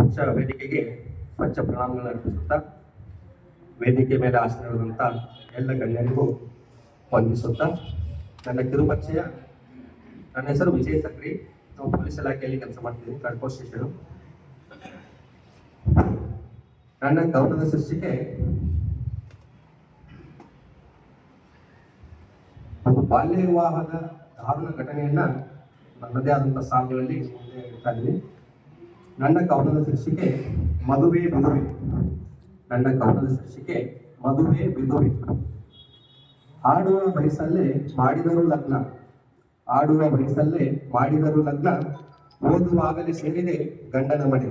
ಉಚ್ಚ ವೇದಿಕೆಗೆ ಸ್ವಚ್ಛ ಪ್ರಣಾಮಗಳನ್ನು ಅರ್ಪಿಸುತ್ತಾ ವೇದಿಕೆ ಮೇಲೆ ಆಸನವಿರುವಂಥ ಎಲ್ಲ ಗಣ್ಯರಿಗೂ ವಂದಿಸುತ್ತಾ, ನನ್ನ ಕಿರುಪರಿಚಯ, ನನ್ನ ಹೆಸರು ವಿಜಯ್ ಸಕ್ರಿ. ನಾವು ಪೊಲೀಸ್ ಇಲಾಖೆಯಲ್ಲಿ ಕೆಲಸ ಮಾಡ್ತೀನಿ ಕಡ್ಕೋ ಸ್ಟೇಷನ್. ನನ್ನ ಗೌರವದ ಸೃಷ್ಟಿಗೆ ಒಂದು ಬಾಲ್ಯ ವಿವಾಹದ ದಾರುಣ ಘಟನೆಯನ್ನ ನನ್ನದೇ ಆದಂಥ ಸಾಲುಗಳಲ್ಲಿ ಮುಂದೆ ಇಡ್ತಾ ಇದ್ದೀನಿ. ನನ್ನ ಕವನದ ಶೀರ್ಷಿಕೆ ಮದುವೆ ಬಿದುವೆ. ನನ್ನ ಕವನದ ಶೀರ್ಷಿಕೆ ಮದುವೆ ಬಿದುವೆ. ಆಡುವ ವಯಸ್ಸಲ್ಲೇ ಮಾಡಿದರು ಲಗ್ನ. ಆಡುವ ವಯಸ್ಸಲ್ಲೇ ಮಾಡಿದರು ಲಗ್ನ. ಓದುವಾಗಲೇ ಸೇರಿದೆ ಗಂಡನ ಮನೆ.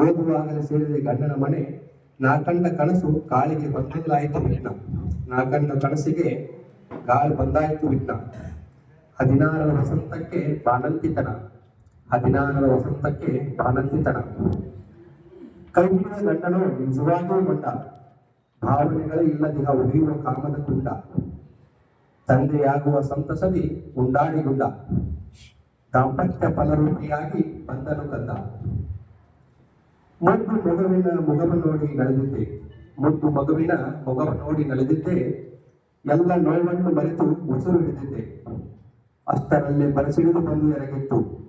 ಓದುವಾಗಲೇ ಸೇರಿದೆ ಗಂಡನ ಮನೆ. ನಾ ಕಂಡ ಕನಸು ಕಾಲಿಗೆ ಬಂದಿಲ್ಲಾಯಿತು ವಿಘ್ನ. ನಾ ಕಂಡ ಕನಸಿಗೆ ಗಾಳಿ ಬಂದಾಯಿತು ವಿಘ್ನ. ಹದಿನಾರರ ವಸಂತಕ್ಕೆ ಬಾನಂತಿತನ ಹದಿನಾರರ ವಸಂತಕ್ಕೆ ಬಾನಂತಿತನ ಕೈಗಿನ ಗಂಡನು ನಿಜವಾಗೂ ಮಂಡ ಭಾವನೆಗಳೇ ಇಲ್ಲದಿಹ ಉಳಿಯುವ ಕಾಮದ ಕುಂಡ. ತಂದೆಯಾಗುವ ಸಂತಸದಿ ಉಂಡಾಡಿ ಗುಂಡ ದಾಂಪತ್ಯ ಫಲರೂಪಿಯಾಗಿ ಬಂದನು ಕಂದ. ಮುದ್ದು ಮಗುವಿನ ಮುಗವ ನೋಡಿ ನಡೆದಿದ್ದೆ. ಮುದ್ದು ಮಗುವಿನ ಮೊಗವ ನೋಡಿ ನಡೆದಿದ್ದೆ. ಎಲ್ಲ ನೋವನ್ನು ಮರೆತು ಉಸಿರು ಹಿಡಿದಿದ್ದೆ. ಅಷ್ಟರಲ್ಲೇ ಬರಸಿಡಿದು ಬಂದು ಎರಗಿತ್ತು.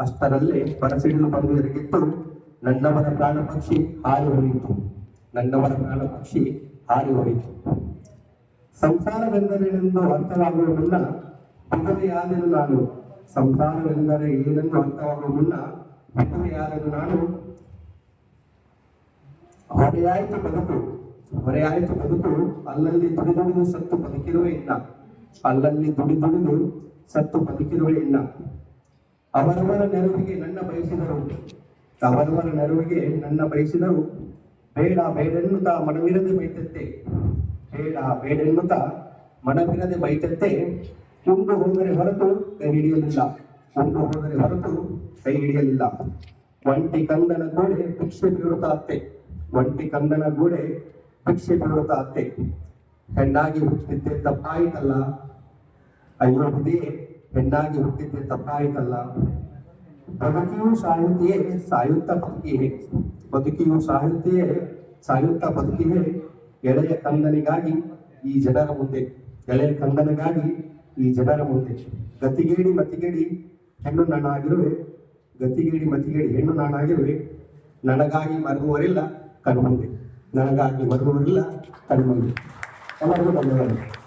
ಅಷ್ಟರಲ್ಲೇ ಪರಸಿಡಿನ ಬಂದು ನನ್ನವರ ಪ್ರಾಣ ಪಕ್ಷಿ ಹಾರಿ ಹೋಯಿತು. ನನ್ನವರ ಪ್ರಾಣ ಪಕ್ಷಿ ಹಾರಿ ಹೋಯಿತು. ಸಂಸಾರವೆಂದರೇನೆಂದು ಅರ್ಥವಾಗುವ ಮುನ್ನ ವಿಧವೆಯಾದೆನು ನಾನು. ಸಂಸಾರವೆಂದರೆ ಏನೆಂದು ಅರ್ಥವಾಗುವ ಮುನ್ನ ನಾನು. ಹೊರೆಯಾಯಿತು ಬದುಕು. ಹೊರೆಯಾಯಿತು ಬದುಕು ಅಲ್ಲಲ್ಲಿ ದುಡಿದುಡಿದು ಸತ್ತು ಬದುಕಿರುವೆ ಇಲ್ಲ ಅಲ್ಲಲ್ಲಿ ದುಡಿದುಡಿದು ಸತ್ತು ಬದುಕಿರುವೆ ಇನ್ನ. ಅವರವರ ನೆರವಿಗೆ ನನ್ನ ಬಯಸಿದರು. ಅವರವರ ನೆರವಿಗೆ ನನ್ನ ಬಯಸಿದರು. ಬೇಡ ಬೇಡೆನ್ನುತ್ತಾ ಮನವಿರದೆ ಬೈತತ್ತೆ ಬೇಡ ಬೇಡೆನ್ನುತ್ತಾ ಮನವಿರದೆ ಬೈತತ್ತೆ ಉಂಡು ಹೋದರೆ ಹೊರತು ಕೈ ಹಿಡಿಯಲಿಲ್ಲ. ಉಂಡು ಹೋದರೆ ಹೊರತು ಕೈ ಹಿಡಿಯಲಿಲ್ಲ. ಒಂಟಿ ಕಂದನ ಗೋಡೆ ಭಿಕ್ಷೆ ಬೀಳುತ್ತಾ ಅತ್ತೆ. ಒಂಟಿ ಕಂದನ ಗೋಡೆ ಭಿಕ್ಷೆ ಬೀಳುತ್ತಾ ಅತ್ತೆ. ಹೆಣ್ಣಾಗಿ ಹುಟ್ಟಿದ್ದೆ ತಪ್ಪಾಯಿತಲ್ಲ ಅಯ್ಯೋ ಹೆಣ್ಣಾಗಿ ಹುಟ್ಟಿದ್ದೆ, ತಪ್ಪಾಯಿತಲ್ಲ. ಬದುಕಿಯೂ ಸಾಯುತ್ತೆಯೇ, ಸಾಯುತ್ತಾ ಬದುಕಿಯೇ, ಬದುಕಿಯೂ ಸಾಯುತ್ತೆಯೇ, ಸಾಯುತ್ತಾ ಬದುಕಿಯೇ, ಎಳೆಯ ಕಂದನಿಗಾಗಿ ಈ ಜನರ ಮುಂದೆ, ಎಳೆಯ ಕಂದನಿಗಾಗಿ ಈ ಜನರ ಮುಂದೆ. ಗತಿಗೇಡಿ ಮತಿಗೇಡಿ ಹೆಣ್ಣು ನಾಣಾಗಿರುವೆ ಗತಿಗೇಡಿ ಮತಿಗೇಡಿ ಹೆಣ್ಣು ನಾನಾಗಿರುವೆ, ನನಗಾಗಿ ಮರುಗುವರಿಲ್ಲ ಕಣ್ಮುಂದೆ. ನನಗಾಗಿ ಮರುಗುವರಿಲ್ಲ ಕಣ್ಮುಂದೆ. ಎಲ್ಲರಿಗೂ ಧನ್ಯವಾದ